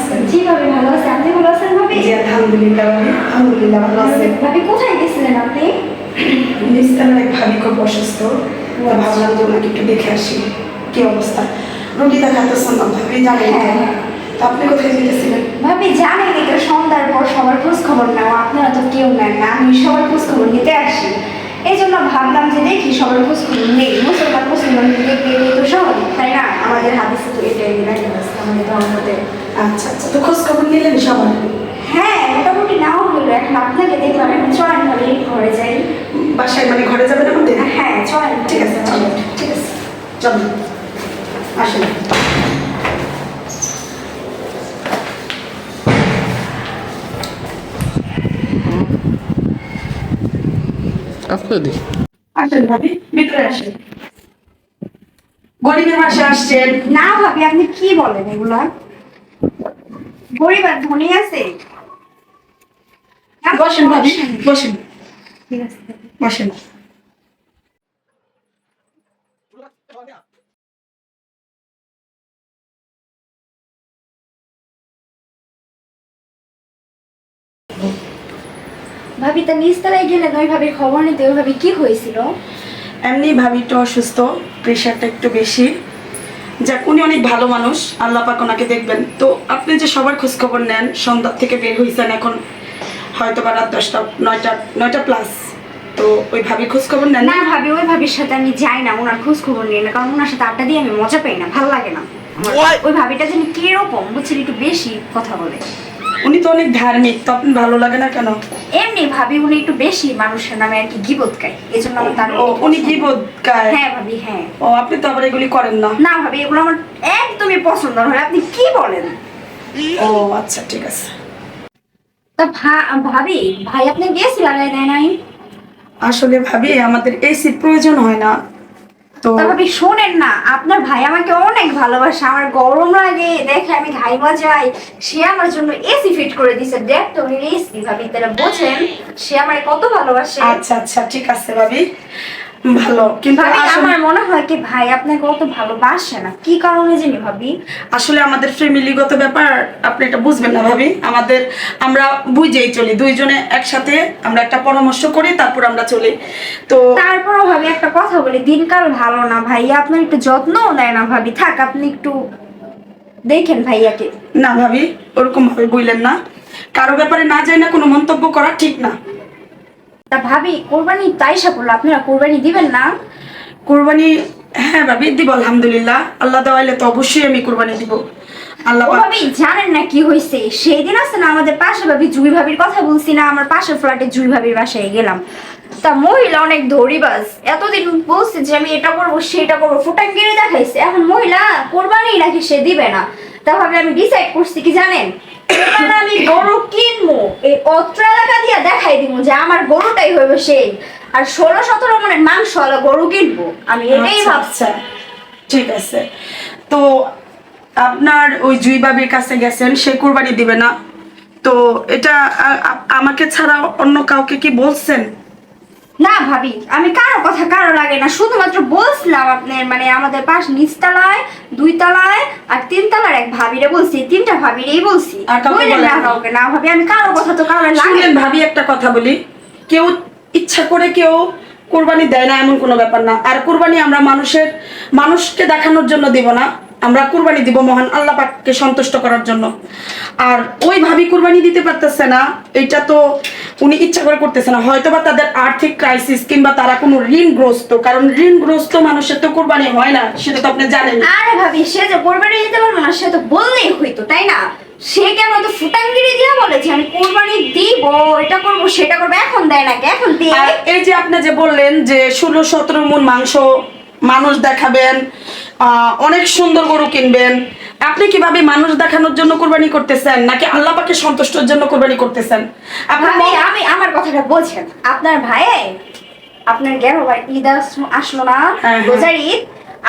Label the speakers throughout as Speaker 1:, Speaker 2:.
Speaker 1: অবস্থা কেমন আছেন
Speaker 2: জি ভাবি ভালো আছে? আপনি ভালো আছেন ভাবি?
Speaker 1: জি আলহামদুলিল্লাহ আলহামদুলিল্লাহ ভালো আছে
Speaker 2: ভাবি কোথায় গেছিলেন আপনি?
Speaker 1: নিস্তার এক ভাবি খুব অসুস্থ। ভাবলাম যে ওনাকে একটু দেখে আসি কি অবস্থা। রোগী দেখাতেছেন না ভাবি জানেন তো।
Speaker 2: হ্যাঁ।
Speaker 1: আপনি কোথায় যেতেছিলেন?
Speaker 2: ভাবি জানেন এটা সন্ধ্যার পর সবার খোঁজ খবর নেওয়া আপনারা তো কেউ নেন না আমি সবার খোঁজ খবর নিতে আসি। এই জন্য ভাবলাম যে দেখি সবার খবর নেই। মুসলমান মুসলমান দেখতে এলেই তো স্বাভাবিক তাই না? আমাদের হাদিসে তো এটাই আছে আমাদের ধর্মতে।
Speaker 1: আচ্ছা আচ্ছা তো খোঁজ খবর নিলেন সবার
Speaker 2: হ্যাঁ মোটামুটি নাও হলো। এখন আপনাকে দেখলাম এখন চলেন ভাবি ঘরে যাই।
Speaker 1: বাসায় মানে ঘরে যাবেন আমাদের
Speaker 2: হ্যাঁ চলেন
Speaker 1: ঠিক আছে চলো। ঠিক আছে। চলো। আসেন।
Speaker 3: দেখি
Speaker 1: আসেন ভাবি ভিতরে আসেন। গরিবের মাসে আসছেন?
Speaker 2: না ভাবি আপনি কি বলেন এগুলা? গরিব আর ধনী আছে?
Speaker 1: বসেন ভাবি বসেন।
Speaker 2: ঠিক আছে
Speaker 1: বসেন।
Speaker 2: ভাবি তা নিচতলায় গেলেন ওই ভাবির খবর নিতে ওই ভাবি কি হয়েছিল?
Speaker 1: এমনি ভাবি একটু অসুস্থ প্রেশারটা একটু বেশি। যাক উনি অনেক ভালো মানুষ আল্লাহ পাক ওনাকে দেখবেন। তো আপনি যে সবার খোঁজ খবর নেন সন্ধ্যা থেকে বের হয়েছেন এখন হয়তো বা রাত দশটা নয়টা নয়টা প্লাস তো ওই ভাবি খোঁজ খবর নেন?
Speaker 2: না ভাবি ওই ভাবির সাথে আমি যাই না ওনার খোঁজ খবর নিই না কারণ ওনার সাথে আড্ডা দিয়ে আমি মজা পাই না ভালো লাগে না ওই ভাবিটা যেন কীরকম বুঝছেন একটু বেশি কথা বলে।
Speaker 1: উনি তো অনেক ধার্মিক তো আপনার ভালো লাগে না কেন?
Speaker 2: এমনি ভাবি উনি একটু বেশি মানুষের নামে আর কি গিবত গায় এই জন্য আমার তার
Speaker 1: ও উনি বোধ গায়?
Speaker 2: হ্যাঁ ভাবি হ্যাঁ।
Speaker 1: ও আপনি তো আবার এগুলি করেন না?
Speaker 2: না ভাবি এগুলো আমার একদমই পছন্দ নয় আপনি কি বলেন?
Speaker 1: ও আচ্ছা ঠিক আছে।
Speaker 2: তা ভাবি ভাই আপনি গেছি লাগাই দেয় নাই?
Speaker 1: আসলে ভাবি আমাদের এসির প্রয়োজন হয় না। তো
Speaker 2: তা ভাবি শোনেন না আপনার ভাই আমাকে অনেক ভালোবাসে আমার গরম লাগে দেখে আমি ঘাইমা যাই সে আমার জন্য এসি ফিট করে দিছে। দেখ তো এসি ভাবি তারা বোঝেন সে আমার কত ভালোবাসে।
Speaker 1: আচ্ছা আচ্ছা ঠিক আছে ভাবি। ভালো। কিন্তু
Speaker 2: আমার মনে হয় কি ভাই আপনাকে অত ভালোবাসে না। কি কারণে জানি ভাবি?
Speaker 1: আসলে আমাদের ফ্যামিলিগত ব্যাপার আপনি এটা বুঝবেন না ভাবি। আমাদের আমরা বুঝেই চলি দুইজনে একসাথে আমরা একটা পরামর্শ করি তারপর আমরা চলি। তো
Speaker 2: তারপরও ভাবি একটা কথা বলি দিনকাল ভালো না ভাইয়া আপনার একটু যত্নও নেয় না ভাবি। থাক আপনি একটু দেখেন ভাইয়াকে।
Speaker 1: না ভাবি ওরকম ভাবে বললেন না। কারও ব্যাপারে না যাই না কোনো মন্তব্য করা ঠিক না।
Speaker 2: তা ভাবি কোরবানি তাই সাপড়লো আপনারা কোরবানি দিবেন না?
Speaker 1: কোরবানি হ্যাঁ ভাবি দিব আলহামদুলিল্লাহ। আল্লাহ দেওয়াইলে তো অবশ্যই আমি কোরবানি দিব। আল্লাহ
Speaker 2: ভাবি জানেন না কি হয়েছে সেই দিন আছে না আমাদের পাশে ভাবি জুই ভাবির কথা বলছি না আমার পাশের ফ্ল্যাটে জুই ভাবির বাসায় গেলাম। তা মহিলা অনেক ধরিবাজ এতদিন বলছে যে আমি এটা করব সেটা করব ফুটাঙ্গিরি দেখাইছে। এখন মহিলা কোরবানি নাকি সে দিবে না? তা ভাবে আমি ডিসাইড করছি কি জানেন? এবার আমি গরু কিনবো এই অত্র এলাকা দিয়ে দেখাই দিব যে আমার গরুটাই হইবে সেই। আর ষোলো সতেরো মানে মাংস ওয়ালা গরু কিনবো। আমি এটাই
Speaker 1: আচ্ছা,
Speaker 2: ভাবছি।
Speaker 1: আচ্ছা। ঠিক আছে। তো আপনার ওই জুই বাবির কাছে গেছেন সে কুরবানি দিবে না। তো এটা আমাকে ছাড়া অন্য কাউকে কি বলছেন?
Speaker 2: না ভাবি আমি কারও কথা কারও লাগে না শুধুমাত্র বলছিলাম আপনার মানে আমাদের পাশ নিচতলায় দুই তলায় আর তিন তলার এক ভাবিরে বলছি তিনটা ভাবিরেই বলছি।
Speaker 1: আর কাউকে
Speaker 2: বললেন না কাউকে না ভাবি আমি কারও কথা তো কারও লাগে না।
Speaker 1: ভাবি একটা কথা বলি কেউ ইচ্ছা করে কেউ কোরবানি দেয় না এমন কোনো ব্যাপার না। আর কোরবানি আমরা মানুষের মানুষকে দেখানোর জন্য দিব না। আমরা কুরবানি দিব মহান আল্লাহ পাককে সন্তুষ্ট করার জন্য। আর ওই ভাবি কুরবানি দিতে পারতেছে না এটা তো উনি ইচ্ছা করে করতেছে না। হয়তো বা তাদের আর্থিক ক্রাইসিস কিংবা তারা কোনো ঋণগ্রস্ত কারণ ঋণগ্রস্ত মানুষের তো কোরবানি হয় না সেটা তো আপনি জানেন।
Speaker 2: আরে ভাবি সে যে কোরবানি দিতে পারবে না সে তো বললেই হইতো তাই না? সে কেন তো ফুটাঙ্গিরি দিয়া বলেছে আমি কোরবানি দিব এটা করব সেটা করব এখন দেয় নাকি? এখন দিয়ে?
Speaker 1: এই যে আপনি যে বললেন যে ষোলো সতেরো মন মাংস মানুষ দেখাবেন অনেক সুন্দর গরু কিনবেন। আপনি কীভাবে মানুষ দেখানোর জন্য কোরবানি করতেছেন নাকি আল্লাহ পাকে সন্তুষ্টর জন্য কোরবানি করতেছেন? আপনার
Speaker 2: ভাবি আমি আমার কথাটা বলছেন। আপনার ভাই আপনার গেল ঈদ আসলো না?
Speaker 1: হ্যাঁ, হ্যাঁ।
Speaker 2: রোজার ঈদ।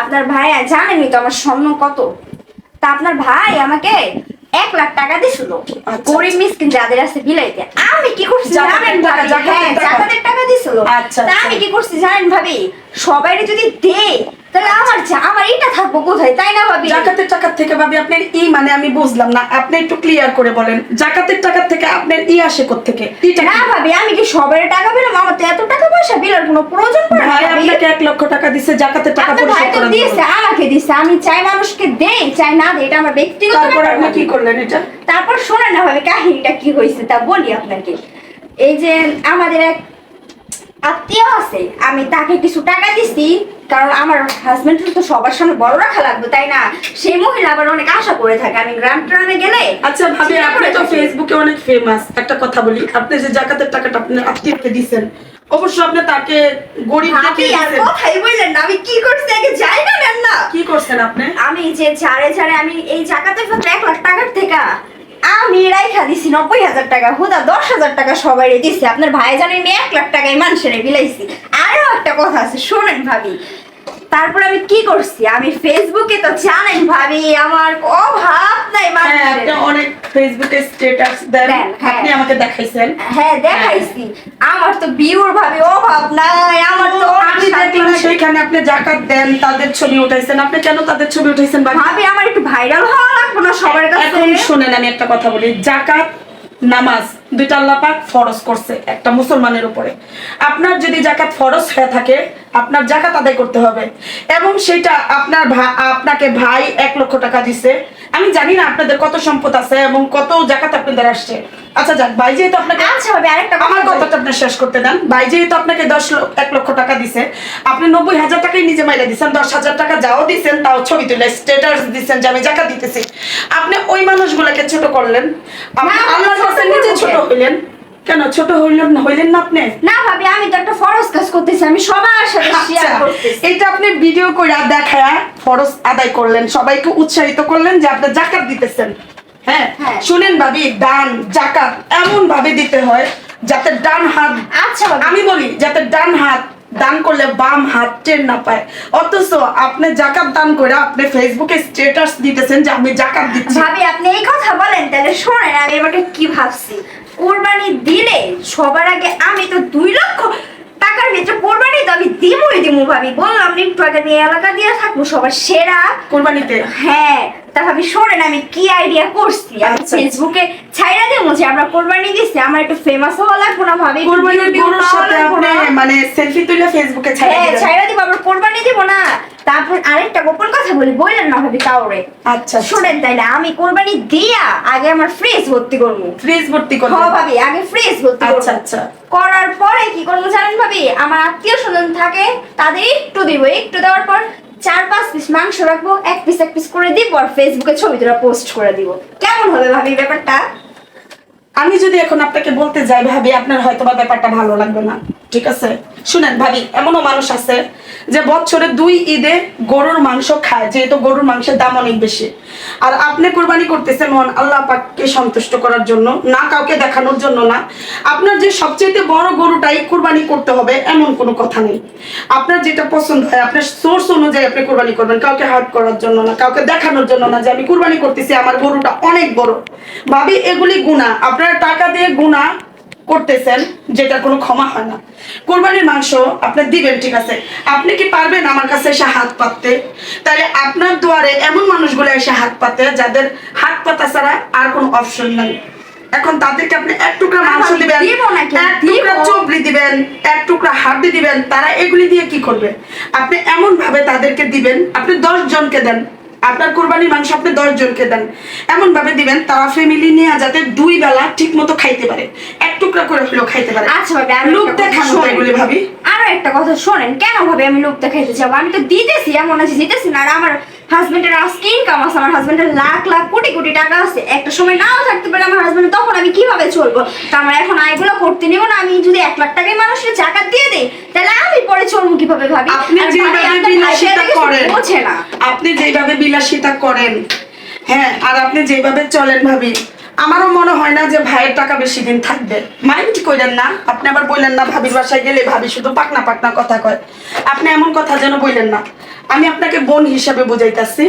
Speaker 2: আপনার ভাই জানেনই তো আমার স্বর্ণ কত। তা আপনার ভাই আমাকে এক লাখ টাকা দিছিল।
Speaker 1: আচ্ছা,
Speaker 2: গরিব মিসকিন যাদের আছে বিলাইতে। আমি কি করছি জানেন?
Speaker 1: জাকাতের
Speaker 2: হ্যাঁ,
Speaker 1: টাকা।
Speaker 2: দিছিল।
Speaker 1: আচ্ছা, আচ্ছা।
Speaker 2: আমি কি করছি জানেন ভাবি? সবাই যদি দে তাহলে আমার যা আমার এটা থাকব কোথায়? তাই না ভাবি?
Speaker 1: জাকাতের টাকার থেকে ভাবি আপনার ই মানে আমি বুঝলাম না। আপনি একটু ক্লিয়ার করে বলেন। জাকাতের টাকার থেকে আপনার ই আসে থেকে
Speaker 2: না ভাবি আমি কি সবার টাকা পেলাম? আমার তো এত টাকা পয়সা বিলার কোনো প্রয়োজন পড়ে না
Speaker 1: ভাই আপনাকে এক লক্ষ টাকা দিছে জাকাতের টাকা পরিশোধ করার
Speaker 2: দিয়েছে আমাকে দিয়েছে আমি চাই মানুষকে দেই চাই না দেই এটা আমার ব্যক্তিগত
Speaker 1: তারপর আপনি কি করলেন এটা?
Speaker 2: তারপর শোনেন না ভাবে কাহিনীটা কি হয়েছে তা বলি আপনাকে। এই যে আমাদের এক আত্মীয় আছে আমি তাকে কিছু টাকা দিছি কারণ আমার হাজবেন্ড তো সবার সামনে বড় রাখা লাগবে তাই না? সেই মহিলা আবার অনেক আশা করে থাকে আমি গ্রাম ট্রামে গেলে
Speaker 1: আচ্ছা ভাবি আপনি তো ফেসবুকে অনেক ফেমাস একটা কথা বলি আপনি যে জাকাতের টাকাটা আপনার আত্মীয়কে দিছেন অবশ্য আপনি তাকে গরিব দেখে দিছেন।
Speaker 2: কথাই বললেন না আমি কি করছি আগে যাই না না।
Speaker 1: কি করছেন আপনি?
Speaker 2: আমি যে চারে চারে আমি এই জাকাতের ফেরত এক লাখ টাকার থেকে আমি রাইখা দিছি নব্বই হাজার টাকা, হুদা দশ হাজার টাকা সবাই দিছি। আপনার ভাই জানি এক লাখ টাকায় মানুষের বিলাইছি। আরও একটা কথা আছে, শোনেন ভাবি তারপর আমি কি করছি? আমি ফেসবুকে তো জানেন ভাবি আমার অভাব নাই
Speaker 1: হ্যাঁ আপনি অনেক ফেসবুকে স্ট্যাটাস দেন
Speaker 2: হ্যাঁ।
Speaker 1: আপনি আমাকে দেখাইছেন।
Speaker 2: হ্যাঁ দেখাইছি। আমার তো বিউর ভাবি অভাব নাই আমার তো
Speaker 1: আমি দেখলাম সেইখানে আপনি জাকাত দেন তাদের ছবি উঠাইছেন। আপনি কেন তাদের ছবি উঠাইছেন ভাবি?
Speaker 2: ভাবি আমার একটু ভাইরাল হওয়া লাগবে না সবার কাছে।
Speaker 1: এখন শুনেন আমি একটা কথা বলি। জাকাত নামাজ দুইটা আল্লাহ পাক ফরজ করছে একটা মুসলমানের উপরে। আপনার যদি জাকাত ফরজ হয়ে থাকে, আপনার জাকাত আদায় করতে হবে। এবং সেটা আপনার আপনাকে ভাই এক লক্ষ টাকা দিছে। আমি জানি না আপনাদের কত সম্পদ আছে এবং কত জাকাত আপনাদের আসছে। আচ্ছা যাক ভাই যেহেতু আপনাকে
Speaker 2: আচ্ছা ভাবি আরেকটা
Speaker 1: আমার কথাটা আপনি শেষ করতে দেন। ভাই যেহেতু আপনাকে দশ লক্ষ এক লক্ষ টাকা দিছে আপনি নব্বই হাজার টাকাই নিজে মাইলে দিচ্ছেন দশ হাজার টাকা যাও দিচ্ছেন তাও ছবি তুলে স্টেটাস দিচ্ছেন যে আমি জাকাত দিতেছি। আপনি ওই মানুষগুলোকে ছোট করলেন। আল্লাহর কাছে নিজে ছোট
Speaker 2: হলেন
Speaker 1: হইলেন। কেন ছোট হইলেন হইলেন না আপনি?
Speaker 2: না ভাবি আমি তো একটা ফরজ কাজ করতেছি আমি সবার সাথে শেয়ার
Speaker 1: আচ্ছা,
Speaker 2: করতেছি।
Speaker 1: এটা আপনি ভিডিও করে দেখায়া ফরজ আদায় করলেন সবাইকে উৎসাহিত করলেন যে আপনি জাকাত দিতেছেন। হ্যাঁ
Speaker 2: হ্যাঁ।
Speaker 1: শুনেন ভাবি দান জাকাত এমন ভাবে দিতে হয় যাতে ডান হাত
Speaker 2: আচ্ছা
Speaker 1: আমি বলি যাতে ডান হাত দান করলে বাম হাত টের না পায়। অথচ আপনি জাকাত দান করে আপনি ফেসবুকে স্ট্যাটাস দিতেছেন যে আমি জাকাত দিচ্ছি।
Speaker 2: ভাবি আপনি এই কথা বলেন তাহলে শোনেন আমি এবারে কি ভাবছি। কোরবানি দিলে সবার আগে আমি তো দুই লক্ষ টাকার ভিতরে কোরবানি তো আমি দিবই দিমু ভাবি। বললাম না একটু আগে দিয়ে এলাকা দিয়ে থাকব সবার সেরা।
Speaker 1: কোরবানিতে?
Speaker 2: হ্যাঁ তা ভাবি শোনেন আমি কি আইডিয়া করছি? আমি
Speaker 1: আচ্ছা।
Speaker 2: ফেসবুকে ছাইরা দেবো যে আমরা কোরবানি দিচ্ছি আমার একটু ফেমাস হওয়া লাগবো না ভাবি
Speaker 1: কোরবানির সাথে আপনি মানে সেলফি তুলে ফেসবুকে
Speaker 2: হ্যাঁ ছাইরা দিব আমরা কোরবানি দিব না। তারপর আরেকটা গোপন কথা বলি বললেন না ভাবি কাউরে।
Speaker 1: আচ্ছা
Speaker 2: শোনেন তাইলে আমি কোরবানি দিয়া আগে আমার ফ্রিজ ভর্তি করব।
Speaker 1: ফ্রিজ ভর্তি
Speaker 2: হ
Speaker 1: করবেন
Speaker 2: ভাবি আগে ফ্রিজ ভর্তি করব।
Speaker 1: আচ্ছা আচ্ছা।
Speaker 2: করার পরে কি করব জানেন ভাবি? আমার আত্মীয় স্বজন থাকে তাদের একটু দিব একটু দেওয়ার পর চার পাঁচ পিস মাংস রাখব এক পিস এক পিস করে দিব আর ফেসবুকে ছবি তোরা পোস্ট করে দিব। কেমন হবে ভাবি ব্যাপারটা?
Speaker 1: আমি যদি এখন আপনাকে বলতে যাই, ভাবি, আপনার হয়তো বা ব্যাপারটা ভালো লাগবে না। ঠিক আছে? শুনেন, ভাবি, এমনও মানুষ আছে যে বছরে দুই ঈদে গরুর মাংস খায়, যেহেতু গরুর মাংসের দাম অনেক বেশি। আর আপনি কোরবানি করতেছেন মন আল্লাহ পাককে সন্তুষ্ট করার জন্য, না কাউকে দেখানোর জন্য না। আপনার যে সবচেয়ে বড় গরুটাই কোরবানি করতে হবে, এমন কোনো কথা নেই। আপনার যেটা পছন্দ হয়, আপনার সোর্স অনুযায়ী আপনি কোরবানি করবেন, কাউকে হার্ট করার জন্য না, কাউকে দেখানোর জন্য না যে আমি কোরবানি করতেছি, আমার গরুটা অনেক বড়। ভাবি, এগুলি গুণা আপনারা টাকা দিয়ে গুণা করতেছেন যেটা কোনো ক্ষমা হয় না। কোরবানির মাংস আপনি দিবেন ঠিক আছে? আপনি কি পারবেন আমার কাছে এসে হাত পাততে? তাহলে আপনার দুয়ারে এমন মানুষগুলো এসে হাত পাতে যাদের হাত পাতা ছাড়া আর কোনো অপশন নাই। এখন তাদেরকে আপনি এক টুকরা মাংস দিবেন এক টুকরা। চবড়ি দিবেন এক টুকরা হাড্ডি দিবেন তারা এগুলি দিয়ে কি করবে? আপনি এমন ভাবে তাদেরকে দিবেন আপনি দশ জনকে দেন আপনার কোরবানির মাংস আপনি দশ জনকে দেন। এমন ভাবে দিবেন তারা ফ্যামিলি নিয়ে যাতে দুই বেলা ঠিক মতো খাইতে পারে। এক টুকরা করে হলেও খাইতে পারে।
Speaker 2: আচ্ছা ভাবি আমি
Speaker 1: লোক দেখানো। এগুলি ভাবি।
Speaker 2: আরও একটা কথা শোনেন কেন ভাবে আমি লোক দেখাইতে যাব? আমি তো দিতেছি এমন আছে দিতেছি না। আর আমার হাজবেন্ডের আজকে ইনকাম আছে আমার হাজবেন্ডের লাখ লাখ কোটি কোটি টাকা আছে। একটা সময় নাও থাকতে পারে আমার হাজবেন্ড তখন আমি কীভাবে চলবো? তো আমার এখন আয়গুলো করতে নেব না আমি যদি এক লাখ টাকায় মানুষের জাকাত দিয়ে দিই তাহলে আমি পরে চলবো কীভাবে ভাবি?
Speaker 1: আপনি যেভাবে বিলাসিতা করেন
Speaker 2: বোঝে না।
Speaker 1: আপনি যেভাবে বিলাসিতা করেন হ্যাঁ আর আপনি যেভাবে চলেন ভাবি আমারও মনে হয় না যে ভাইয়ের টাকা বেশি দিন থাকবে। মাইন্ড কইলেন না, আপনি আবার বললেন না, ভাবির বাসায় গেলে ভাবি শুধু পাকনা পাকনা কথা কয়। আপনি এমন কথা যেন বললেন না। আমি আপনাকে বোন হিসাবে বুঝাইতাছি।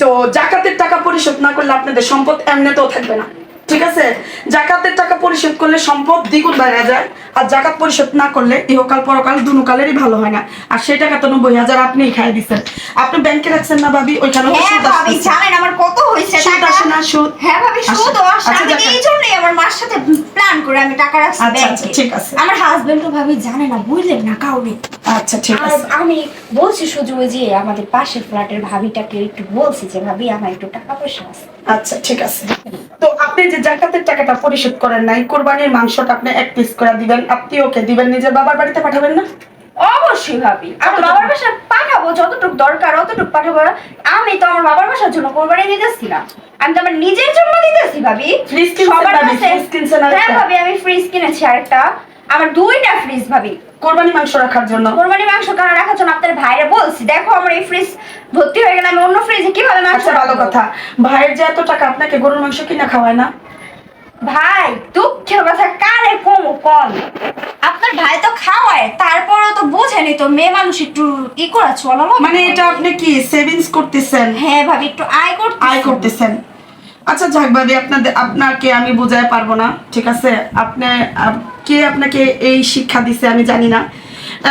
Speaker 1: তো জাকাতের টাকা পরিশোধ না করলে আপনাদের সম্পদ এমনিতেও থাকবে না। ঠিক আছে? জাকাতের টাকা পরিশোধ করলে সম্পদ দ্বিগুণ বাড়া যায়। আর জাকাত পরিশোধ না করলে ইহকাল পরকাল দুনুকালেরই ভালো হয় না। আর সেই টাকা তো নব্বই হাজার আপনিই খাই দিচ্ছেন আপনি ব্যাংকে রাখছেন না ভাবি? ওইখানে
Speaker 2: হ্যাঁ ভাবি জানেন আমার কত হয়েছে
Speaker 1: সুদ আসে না সুদ।
Speaker 2: হ্যাঁ ভাবি সুদ
Speaker 1: আচ্ছা,
Speaker 2: আমি এই জন্যই আমার মার সাথে প্ল্যান করে আমি টাকা রাখছি
Speaker 1: আচ্ছা, আচ্ছা,
Speaker 2: ব্যাংকে
Speaker 1: ঠিক আছে।
Speaker 2: আমার ভাবি জানে না বুঝলেন না কাউরে
Speaker 1: আচ্ছা ঠিক আছে।
Speaker 2: আমি বলছি ওই যে আমাদের পাশের ফ্ল্যাটের ভাবিটাকে একটু বলছি যে ভাবি আমার একটু টাকা পয়সা আছে।
Speaker 1: আচ্ছা ঠিক আছে। তো আপনি যে জাকাতের টাকাটা পরিশোধ করেন নাই কোরবানির মাংসটা আপনি এক পিস করে দিবেন। আপনি ওকে দিবেন নিজের বাবার বাড়িতে পাঠাবেন না?
Speaker 2: অবশ্যই ভাবি। আমার বাবার বাসায় পাঠাবো যতটুকু দরকার অতটুকু পাঠাবো। আমি তো আমার বাবার বাসার জন্য কোরবানি দিতেছি না আমি তো আমার নিজের জন্য দিতেছি ভাবি। সবার? কাছে
Speaker 1: আরেকটা?
Speaker 2: হ্যাঁ ভাবি আমি ফ্রিজ কিনেছি আরেকটা। আমার দুইটা ফ্রিজ ভাবি।
Speaker 1: কোরবানি মাংস রাখার জন্য।
Speaker 2: কোরবানি মাংস কারণ রাখার জন্য আপনার ভাইরা বলছি দেখো আমার এই ফ্রিজ ভর্তি হয়ে গেলে আমি অন্য ফ্রিজে কীভাবে মাংস
Speaker 1: আচ্ছা ভালো কথা। ভাইয়ের যে এত টাকা আপনাকে গরুর মাংস কিনা খাওয়ায় না?
Speaker 2: ভাই দুঃখের কথা কারে কম কম? আপনার ভাই তো খাওয়ায় তারপরেও তো বোঝেনি তো মেয়ে মানুষ একটু ই করা চলো
Speaker 1: মানে এটা আপনি কি সেভিংস করতেছেন?
Speaker 2: হ্যাঁ ভাবি একটু আয় করতে
Speaker 1: আয় করতেছেন। আচ্ছা যাক ভাবি আপনাদের আপনাকে আমি বোঝাতে পারব না ঠিক আছে? আপনি কে আপনাকে এই শিক্ষা দিছে আমি জানি না।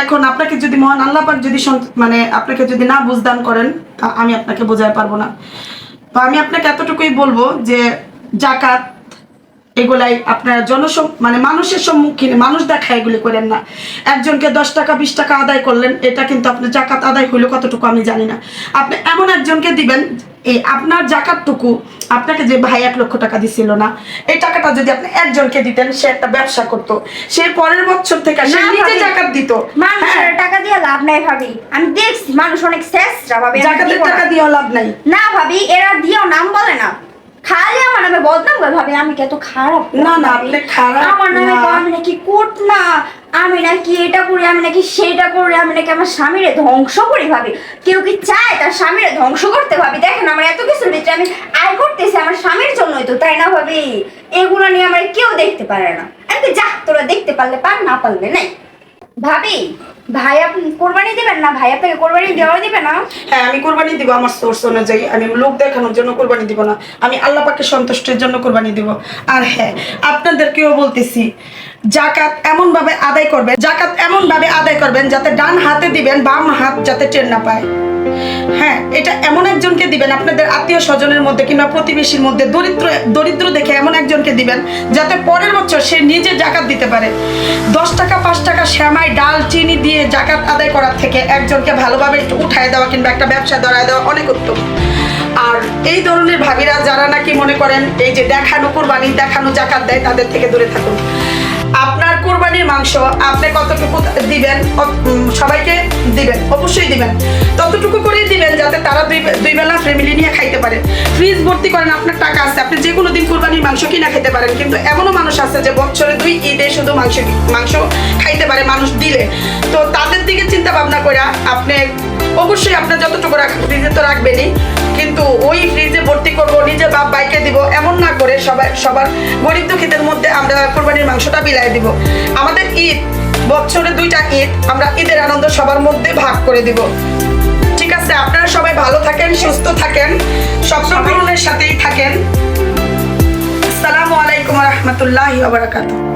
Speaker 1: এখন আপনাকে যদি মহান আল্লাহ পাক যদি মানে আপনাকে যদি না বুঝদান করেন তা আমি আপনাকে বোঝাতে পারব না। তো আমি আপনাকে এতটুকুই বলব যে জাকাত এগুলাই আপনারা জনসম মানে মানুষের সম্মুখীন মানুষ দেখা এগুলি করেন না। একজনকে দশ টাকা বিশ টাকা আদায় করলেন এটা কিন্তু আপনার জাকাত আদায় হইল কতটুকু আমি জানি না। আপনি এমন একজনকে দিবেন এই আপনার জাকাতটুকু আপনাকে যে ভাই এক লক্ষ টাকা দিছিল না এই টাকাটা যদি আপনি একজনকে দিতেন সে একটা ব্যবসা করতো। সে পরের বছর থেকে সে নিজে জাকাত দিত।
Speaker 2: মানুষের
Speaker 1: হ্যাঁ,
Speaker 2: টাকা দিয়ে লাভ নাই ভাবি। আমি দেখছি মানুষ অনেক চেষ্টা ভাবি
Speaker 1: জাকাতের টাকা দিয়েও লাভ নাই।
Speaker 2: না ভাবি এরা দিয়েও নাম বলে না। খালি আমার নামে বদনাম করে ভাবি আমি কি এত খারাপ?
Speaker 1: না, না, আপনি খারাপ
Speaker 2: আমার নামে আমি নাকি কোট না? আমি নাকি এটা করি আমি নাকি সেটা করি আমি নাকি আমার স্বামীরে ধ্বংস করি ভাবি। কেউ কি চায় তার স্বামীরে ধ্বংস করতে ভাবি? দেখেন আমার এত কিছুর ভিতরে আমি আয় করতেছি আমার স্বামীর জন্যই তো তাই না ভাবি? এগুলো নিয়ে আমার কেউ দেখতে পারে না। আমি যা তোরা দেখতে পারলে পার না পারলে নাই। ভাবি ভাই আপনি কোরবানি দিবেন না? ভাই আপনাকে কোরবানি দেওয়া দিবে না?
Speaker 1: হ্যাঁ আমি কোরবানি দিব আমার সোর্স অনুযায়ী। আমি লোক দেখানোর জন্য কোরবানি দিব না। আমি আল্লাহ পাকে সন্তুষ্টের জন্য কোরবানি দিব। আর হ্যাঁ আপনাদেরকেও বলতেছি, জাকাত এমন ভাবে আদায় করবেন, জাকাত এমন ভাবে আদায় করবেন যাতে ডান হাতে দিবেন, বাম হাত যাতে টের না পায়। হ্যাঁ এটা এমন একজনকে দিবেন, আপনাদের আত্মীয় স্বজনের মধ্যে কিংবা প্রতিবেশীর মধ্যে দরিদ্র দরিদ্র দেখে এমন একজনকে দিবেন, যাতে পরের বছর সে নিজে জাকাত দিতে পারে। দশ টাকা, পাঁচ টাকা শ্যামাই, ডাল, চিনি দিয়ে জাকাত আদায় করার থেকে একজনকে ভালোভাবে একটু উঠায় দেওয়া কিংবা একটা ব্যবসা ধরায় দেওয়া অনেক উত্তম। আর এই ধরনের ভাবিরা যারা নাকি মনে করেন, এই যে দেখানো কোরবানি, দেখানো জাকাত দেয়, তাদের থেকে দূরে থাকুন। আপনার মাংস আপনি কতটুকু দিবেন? সবাইকে দিবেন, অবশ্যই দিবেন। ততটুকু করেই দিবেন যাতে তারা দুই বেলা ফ্যামিলি নিয়ে খাইতে পারে। ফ্রিজ ভর্তি করেন, আপনার টাকা আছে। আপনি যে কোনো দিন কোরবানির মাংস কিনা খেতে পারেন, কিন্তু এমনও মানুষ আছে যে বছরে দুই ঈদে শুধু মাংস মাংস খাইতে পারে, মানুষ দিলে। তো তাদের দিকে চিন্তা ভাবনা করে আপনি অবশ্যই আপনার যতটুকু রাখেন ফ্রিজে তো রাখবেনই। কিন্তু ওই ফ্রিজে ভর্তি করব নিজে বাপ বাইকে দিব, এমন না করে সবাই সবার গরিব দুঃখীদের মধ্যে আমরা কোরবানির মাংসটা বিলাই দিব। আমাদের ঈদ, বছরে দুইটা ঈদ, আমরা ঈদের আনন্দ সবার মধ্যে ভাগ করে দিব। ঠিক আছে, আপনারা সবাই ভালো থাকেন, সুস্থ থাকেন, স্বপ্ন পূরণের সাথেই থাকেন। আসসালামু আলাইকুম রহমতুল্লাহ বারাকাতুহ।